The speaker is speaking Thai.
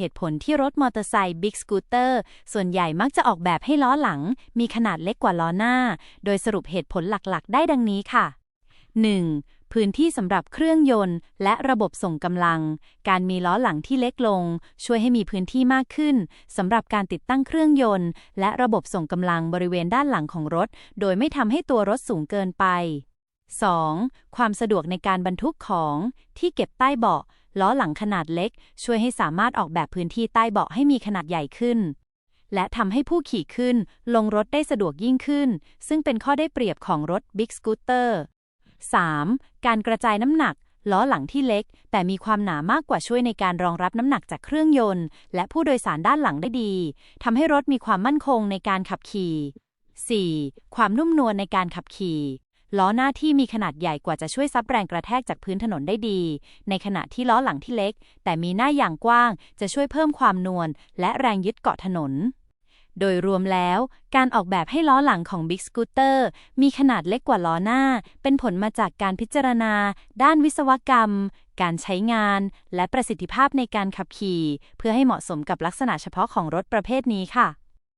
เหตุผลที่รถมอเตอร์ไซค์บิ๊กสกูตเตอร์ส่วนใหญ่มักจะออกแบบให้ล้อหลัง มีขนาดเล็กกว่าล้อหน้า โดยสรุปเหตุผลหลักๆ ได้ดังนี้ค่ะ 1. พื้นที่สำหรับเครื่องยนต์ และระบบส่งกำลัง การมีล้อหลังที่เล็กลง ช่วยให้มีพื้นที่มากขึ้นสำหรับการติดตั้งเครื่องยนต์ และระบบส่งกำลังบริเวณด้านหลังของรถ โดยไม่ทำให้ตัวรถสูงเกินไป 2. ความสะดวกในการบรรทุกของที่เก็บใต้เบาะ ล้อหลังขนาดเล็ก ช่วยให้สามารถออกแบบพื้นที่ใต้เบาะให้มีขนาดใหญ่ขึ้น และทำให้ผู้ขี่ขึ้น ลงรถได้สะดวกยิ่งขึ้น ซึ่งเป็นข้อได้เปรียบของรถ Big Scooter 3. การกระจายน้ำหนัก ล้อหลังที่เล็ก แต่มีความหนามากกว่าช่วยในการรองรับน้ำหนักจากเครื่องยนต์ และผู้โดยสารด้านหลังได้ดีทำให้รถมีความมั่นคงในการขับขี่ 4. ความนุ่มนวลในการขับขี่ ล้อหน้าที่มีขนาดใหญ่กว่าจะช่วยซับแรงกระแทกจากพื้นถนนได้ดี ในขณะที่ล้อหลังที่เล็ก แต่มีหน้าอย่างกว้าง จะช่วยเพิ่มความนวลและแรงยึดเกาะถนน โดยรวมแล้ว การออกแบบให้ล้อหลังของ Big Scooter มีขนาดเล็กกว่าล้อหน้า เป็นผลมาจากการพิจารณา ด้านวิศวกรรม การใช้งาน และประสิทธิภาพในการขับขี่ เพื่อให้เหมาะสมกับลักษณะเฉพาะของรถประเภทนี้ค่ะ